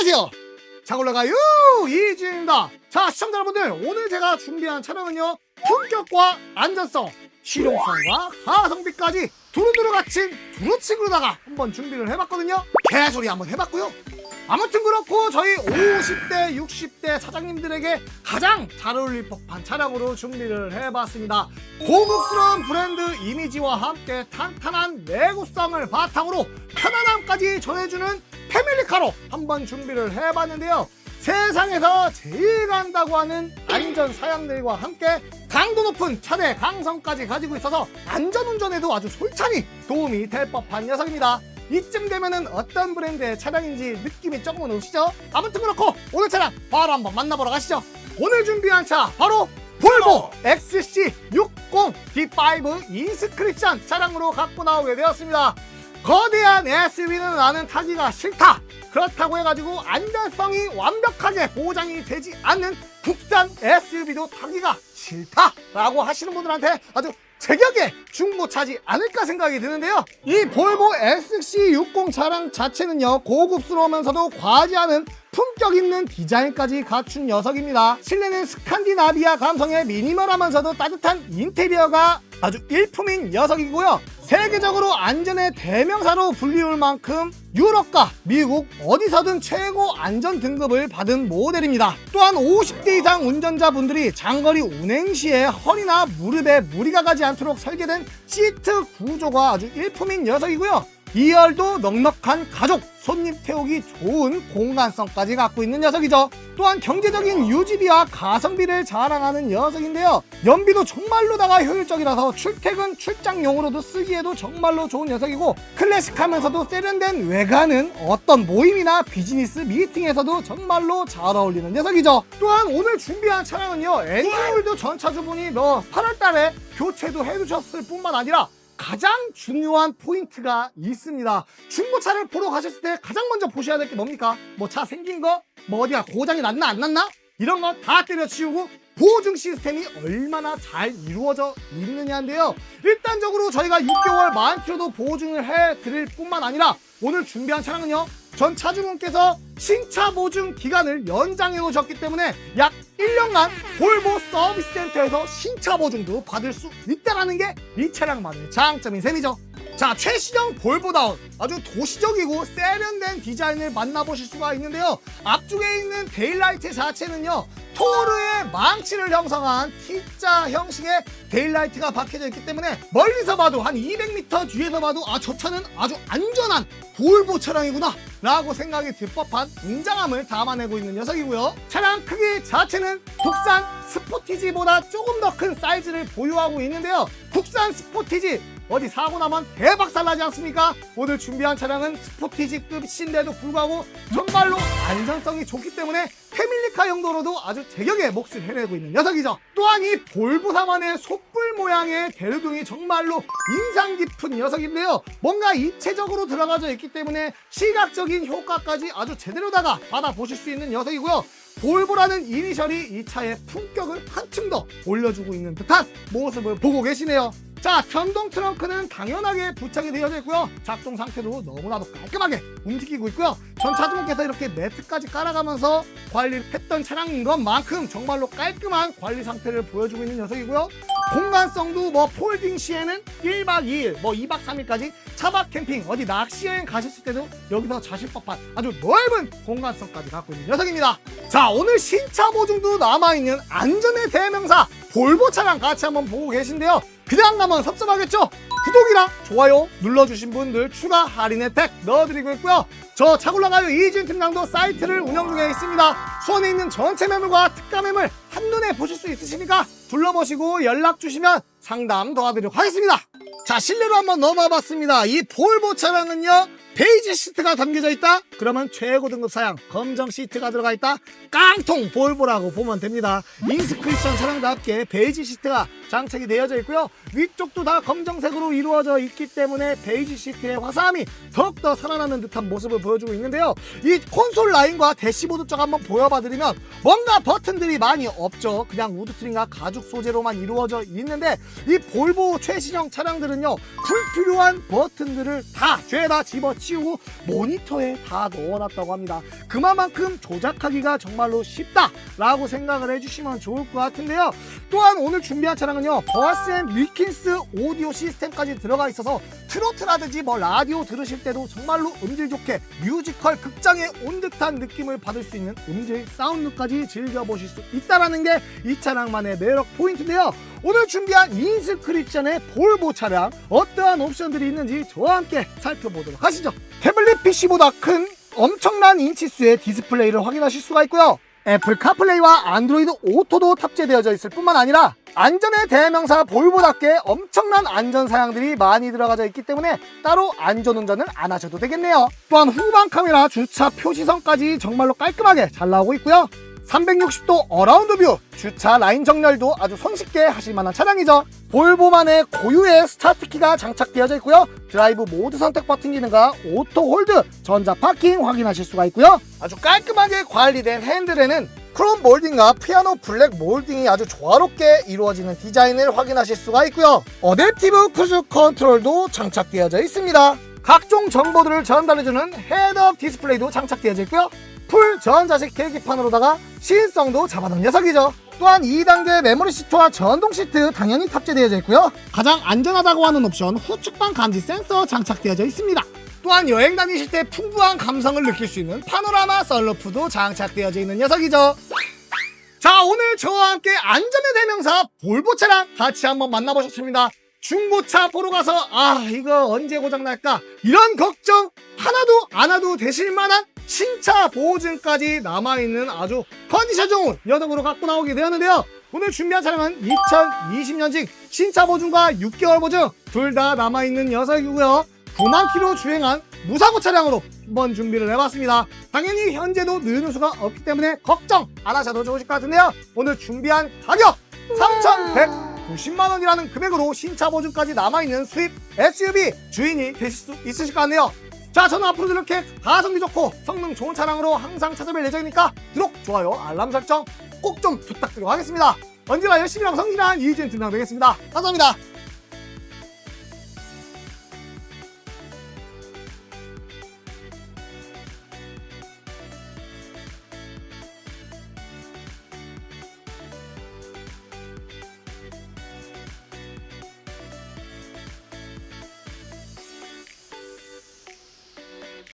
안녕하세요. 자 올라가요 이지입니다. 자 시청자 여러분들 오늘 제가 준비한 촬영은요 품격과 안전성, 실용성과 가성비까지 두루두루 갖춘 두루치기로다가 한번 준비를 해봤거든요. 개소리 한번 해봤고요. 아무튼 그렇고 저희 50대, 60대 사장님들에게 가장 잘 어울릴 법한 차량으로 준비를 해봤습니다. 고급스러운 브랜드 이미지와 함께 탄탄한 내구성을 바탕으로 편안함까지 전해주는 패밀리카로 한번 준비를 해봤는데요. 세상에서 제일 간다고 하는 안전 사양들과 함께 강도 높은 차대 강성까지 가지고 있어서 안전운전에도 아주 솔찬히 도움이 될 법한 녀석입니다. 이쯤 되면은 어떤 브랜드의 차량인지 느낌이 조금은 오시죠? 아무튼 그렇고 오늘 차량 바로 한번 만나보러 가시죠. 오늘 준비한 차 바로 볼보 XC60 D5 인스크립션 차량으로 갖고 나오게 되었습니다. 거대한 SUV는 나는 타기가 싫다. 그렇다고 해가지고 안전성이 완벽하게 보장이 되지 않는 국산 SUV도 타기가 싫다라고 하시는 분들한테 아주 제격의 중고차지 않을까 생각이 드는데요. 이 볼보 XC60 차량 자체는요 고급스러우면서도 과하지 않은 품격 있는 디자인까지 갖춘 녀석입니다. 실내는 스칸디나비아 감성의 미니멀하면서도 따뜻한 인테리어가 아주 일품인 녀석이고요. 세계적으로 안전의 대명사로 불리울 만큼 유럽과 미국 어디서든 최고 안전 등급을 받은 모델입니다. 또한 50대 이상 운전자분들이 장거리 운행 시에 허리나 무릎에 무리가 가지 않도록 설계된 시트 구조가 아주 일품인 녀석이고요. 2열도 넉넉한 가족, 손님 태우기 좋은 공간성까지 갖고 있는 녀석이죠. 또한 경제적인 유지비와 가성비를 자랑하는 녀석인데요. 연비도 정말로다가 효율적이라서 출퇴근, 출장용으로도 쓰기에도 정말로 좋은 녀석이고 클래식하면서도 세련된 외관은 어떤 모임이나 비즈니스 미팅에서도 정말로 잘 어울리는 녀석이죠. 또한 오늘 준비한 차량은요. 엔진오일도 전차주분이 뭐 8월달에 교체도 해주셨을 뿐만 아니라 가장 중요한 포인트가 있습니다. 중고차를 보러 가셨을 때 가장 먼저 보셔야 될 게 뭡니까? 뭐 차 생긴 거? 뭐 어디가 고장이 났나 안 났나? 이런 거 다 때려치우고 보증 시스템이 얼마나 잘 이루어져 있느냐인데요. 일단적으로 저희가 6개월 만 킬로도 보증을 해 드릴 뿐만 아니라 오늘 준비한 차량은요. 전 차주분께서 신차 보증 기간을 연장해 놓으셨기 때문에 약 1년간 볼보 서비스 센터에서 신차 보증도 받을 수 있다라는 게 이 차량만의 장점인 셈이죠. 자, 최신형 볼보다운 아주 도시적이고 세련된 디자인을 만나보실 수가 있는데요. 앞쪽에 있는 데일라이트 자체는요. 토르의 망치를 형성한 T자 형식의 데일라이트가 박혀져 있기 때문에 멀리서 봐도 한 200m 뒤에서 봐도 아 저 차는 아주 안전한 볼보 차량이구나 라고 생각이 들 법한 웅장함을 담아내고 있는 녀석이고요. 차량 크기 자체는 국산 스포티지보다 조금 더 큰 사이즈를 보유하고 있는데요. 국산 스포티지 어디 사고 나면 대박살 나지 않습니까? 오늘 준비한 차량은 스포티지급인데도 불구하고 정말로 안전성이 좋기 때문에 패밀리카 용도로도 아주 제격의 몫을 해내고 있는 녀석이죠. 또한 이 볼보사만의 솥불 모양의 대류등이 정말로 인상 깊은 녀석인데요. 뭔가 입체적으로 들어가져 있기 때문에 시각적인 효과까지 아주 제대로다가 받아보실 수 있는 녀석이고요. 볼보라는 이니셜이 이 차의 품격을 한층 더 올려주고 있는 듯한 모습을 보고 계시네요. 자, 전동 트렁크는 당연하게 부착이 되어져 있고요. 작동 상태도 너무나도 깔끔하게 움직이고 있고요. 전 차주분께서 이렇게 매트까지 깔아가면서 관리를 했던 차량인 것만큼 정말로 깔끔한 관리 상태를 보여주고 있는 녀석이고요. 공간성도 뭐 폴딩 시에는 1박 2일, 뭐 2박 3일까지 차박 캠핑, 어디 낚시 여행 가셨을 때도 여기서 자실 법한 아주 넓은 공간성까지 갖고 있는 녀석입니다. 자, 오늘 신차 보증도 남아있는 안전의 대명사 볼보 차량 같이 한번 보고 계신데요. 그냥 가면 섭섭하겠죠? 구독이랑 좋아요 눌러주신 분들 추가 할인 혜택 넣어드리고 있고요. 저 차골라가요 이진 팀장도 사이트를 운영 중에 있습니다. 수원에 있는 전체 매물과 특가 매물 한눈에 보실 수 있으시니까 둘러보시고 연락 주시면 상담 도와드리도록 하겠습니다. 자 실내로 한번 넘어와 봤습니다. 이 볼보 차량은요 베이지 시트가 담겨져 있다? 그러면 최고 등급 사양 검정 시트가 들어가 있다? 깡통 볼보라고 보면 됩니다. 인스크립션 차량답게 베이지 시트가 장착이 되어져 있고요. 위쪽도 다 검정색으로 이루어져 있기 때문에 베이지 시트의 화사함이 더욱더 살아나는 듯한 모습을 보여주고 있는데요. 이 콘솔 라인과 대시보드 쪽 한번 보여봐드리면 뭔가 버튼들이 많이 없죠. 그냥 우드트림과 가죽 소재로만 이루어져 있는데 이 볼보 최신형 차량들은요. 불필요한 버튼들을 다 죄다 집어치우고 모니터에 다다 넣어놨다고 합니다. 그만큼 조작하기가 정말로 쉽다라고 생각을 해주시면 좋을 것 같은데요. 또한 오늘 준비한 차량은요 버스앤 윌킨스 오디오 시스템까지 들어가 있어서 트로트라든지 뭐 라디오 들으실 때도 정말로 음질 좋게 뮤지컬 극장에 온 듯한 느낌을 받을 수 있는 음질 사운드까지 즐겨보실 수 있다는 게 이 차량만의 매력 포인트인데요. 오늘 준비한 인스크립션의 볼보 차량 어떠한 옵션들이 있는지 저와 함께 살펴보도록 하시죠. 태블릿 PC보다 큰 엄청난 인치수의 디스플레이를 확인하실 수가 있고요. 애플 카플레이와 안드로이드 오토도 탑재되어져 있을 뿐만 아니라 안전의 대명사 볼보답게 엄청난 안전 사양들이 많이 들어가져 있기 때문에 따로 안전 운전을 안 하셔도 되겠네요. 또한 후방 카메라 주차 표시선까지 정말로 깔끔하게 잘 나오고 있고요. 360도 어라운드 뷰. 주차 라인 정렬도 아주 손쉽게 하실 만한 차량이죠. 볼보만의 고유의 스타트키가 장착되어져 있고요. 드라이브 모드 선택 버튼 기능과 오토 홀드 전자 파킹 확인하실 수가 있고요. 아주 깔끔하게 관리된 핸들에는 크롬 몰딩과 피아노 블랙 몰딩이 아주 조화롭게 이루어지는 디자인을 확인하실 수가 있고요. 어댑티브 크루즈 컨트롤도 장착되어져 있습니다. 각종 정보들을 전달해주는 헤드업 디스플레이도 장착되어져 있고요. 풀 전자식 계기판으로다가 시인성도 잡아놓은 녀석이죠. 또한 2단계 메모리 시트와 전동 시트 당연히 탑재되어져 있고요. 가장 안전하다고 하는 옵션 후측방 감지 센서 장착되어져 있습니다. 또한 여행 다니실 때 풍부한 감성을 느낄 수 있는 파노라마 썰루프도 장착되어져 있는 녀석이죠. 자 오늘 저와 함께 안전의 대명사 볼보 차량 같이 한번 만나보셨습니다. 중고차 보러 가서 아 이거 언제 고장 날까 이런 걱정 하나도 안 해도 되실 만한 신차 보증까지 남아있는 아주 컨디션 좋은 녀석으로 갖고 나오게 되었는데요. 오늘 준비한 차량은 2020년식 신차 보증과 6개월 보증 둘 다 남아있는 녀석이고요. 9만 킬로 주행한 무사고 차량으로 한번 준비를 해봤습니다. 당연히 현재도 느는 수가 없기 때문에 걱정 안 하셔도 좋으실 것 같은데요. 오늘 준비한 가격 3,190만 원이라는 금액으로 신차 보증까지 남아있는 수입 SUV 주인이 되실 수 있으실 것 같네요. 자, 저는 앞으로도 이렇게 가성비 좋고 성능 좋은 차량으로 항상 찾아뵐 예정이니까 구독, 좋아요, 알람 설정 꼭 좀 부탁드리도록 하겠습니다. 언제나 열심히 하고 성실한 이희진 팀장 되겠습니다. 감사합니다.